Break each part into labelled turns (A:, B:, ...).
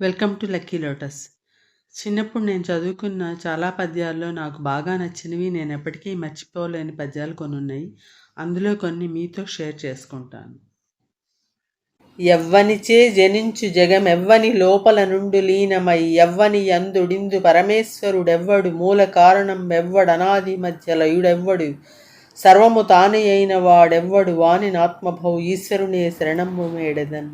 A: Welcome to lucky lotus చిన్నప్పుడు నేను చదువుకున్న చాలా పద్యాల్లో నాకు బాగా నచ్చినవి నేను ఎప్పటికీ మర్చిపోలేని పద్యాలు కొన్ని ఉన్నాయి అందులో కొన్ని మీతో షేర్ చేసుకుంటాను. ఎవ్వనిచే జనించు జగమెవ్వని లోపల నుండు లీనమై ఎవ్వని అందుడిందు పరమేశ్వరుడెవ్వడు మూల కారణం ఎవ్వడనాది మధ్య లయుడెవ్వడు సర్వము తానే అయిన వాడెవ్వడు వాని ఆత్మభౌ ఈశ్వరునే శరణము మేడదన్.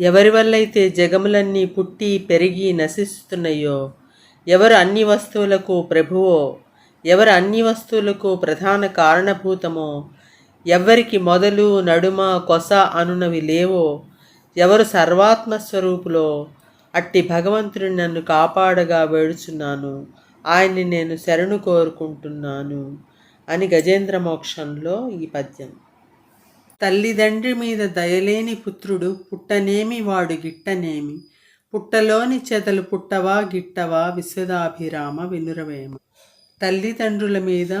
A: ఎవరి వల్లైతే జగములన్నీ పుట్టి పెరిగి నశిస్తున్నాయో ఎవరు అన్ని వస్తువులకు ప్రభువో ఎవరు అన్ని వస్తువులకు ప్రధాన కారణభూతమో ఎవరికి మొదలు నడుమ కొస అనునవి లేవో ఎవరు సర్వాత్మ స్వరూపులో అట్టి భగవంతుని నన్ను కాపాడగా వేడుచున్నాను. ఆయన్ని నేను శరణు కోరుకుంటున్నాను. అని గజేంద్ర మోక్షంలో ఈ పద్యం. తల్లిదండ్రి మీద దయలేని పుత్రుడు పుట్టనేమి వాడు గిట్టనేమి? పుట్టలోని చెదలు పుట్టవా గిట్టవా? విశ్వదాభిరామ వినురవేమ. తల్లిదండ్రుల మీద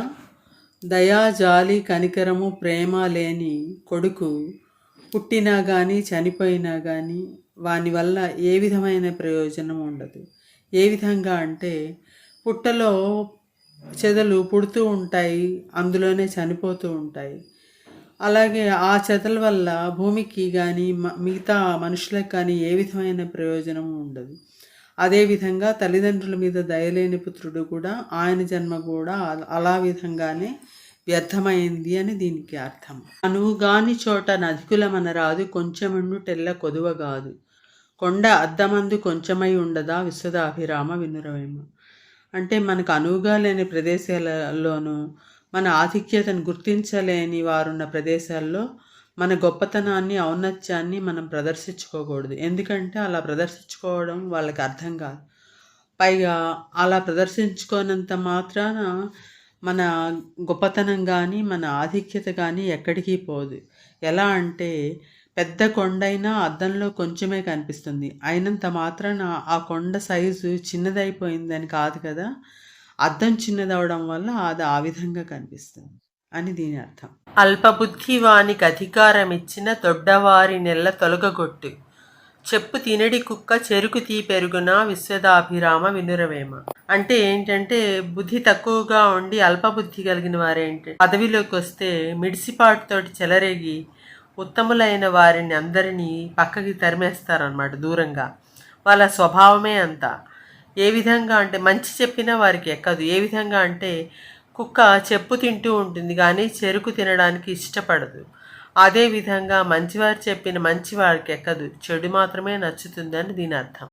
A: దయా జాలి కనికరము ప్రేమ లేని కొడుకు పుట్టినా కానీ చనిపోయినా కానీ వాని వల్ల ఏ విధమైన ప్రయోజనం ఉండదు. ఏ విధంగా అంటే పుట్టలో చెదలు పుడుతూ ఉంటాయి అందులోనే చనిపోతూ ఉంటాయి. అలాగే ఆ చెదల వల్ల భూమికి కానీ మిగతా మనుషులకు కానీ ఏ విధమైన ప్రయోజనం ఉండదు. అదేవిధంగా తల్లిదండ్రుల మీద దయలేని పుత్రుడు కూడా ఆయన జన్మ కూడా అలా విధంగానే వ్యర్థమైంది అని దీనికి అర్థం. అనువుగాని చోట నదికులమనరాదు కొంచెముండు టెల్ల కొదువ కాదు కొండ అద్దమందు కొంచెమై ఉండదా విశ్వదాభిరామ వినురవేమ. అంటే మనకు అనువుగా లేని ప్రదేశాలలోనూ మన ఆధిక్యతను గుర్తించలేని వారున్న ప్రదేశాల్లో మన గొప్పతనాన్ని ఔన్నత్యాన్ని మనం ప్రదర్శించుకోకూడదు. ఎందుకంటే అలా ప్రదర్శించుకోవడం వాళ్ళకి అర్థం కాదు. పైగా అలా ప్రదర్శించుకోనంత మాత్రాన మన గొప్పతనం కానీ మన ఆధిక్యత కానీ ఎక్కడికి పోదు. ఎలా అంటే పెద్ద కొండైనా అద్దంలో కొంచెమే కనిపిస్తుంది. అయినంత మాత్రాన ఆ కొండ సైజు చిన్నదైపోయిందని కాదు కదా. అర్థం చిన్నదవడం వల్ల అది ఆ విధంగా కనిపిస్తుంది అని దీని అర్థం. అల్పబుద్ధి వానికి అధికారం ఇచ్చిన దొడ్డవారి నెల తొలగగొట్టు. చెప్పు తినడి కుక్క చెరుకు తీ పెరుగున విశ్వదాభిరామ వినురవేమ అంటే ఏంటంటే బుద్ధి తక్కువగా ఉండి అల్పబుద్ధి కలిగిన వారేంటి? పదవిలోకి వస్తే మిడిసిపాటుతోటి చెలరేగి ఉత్తములైన వారిని అందరినీ పక్కకి తరిమేస్తారనమాట దూరంగా. వాళ్ళ స్వభావమే అంతా. ఏ విధంగా అంటే మంచి చెప్పినా వారికి ఎక్కదు. ఏ విధంగా అంటే కుక్క చెప్పు తింటూ ఉంటుంది కానీ చెరుకు తినడానికి ఇష్టపడదు. అదేవిధంగా మంచివారు చెప్పిన మంచి వారికి ఎక్కదు. చెడు మాత్రమే నచ్చుతుందని దీని అర్థం.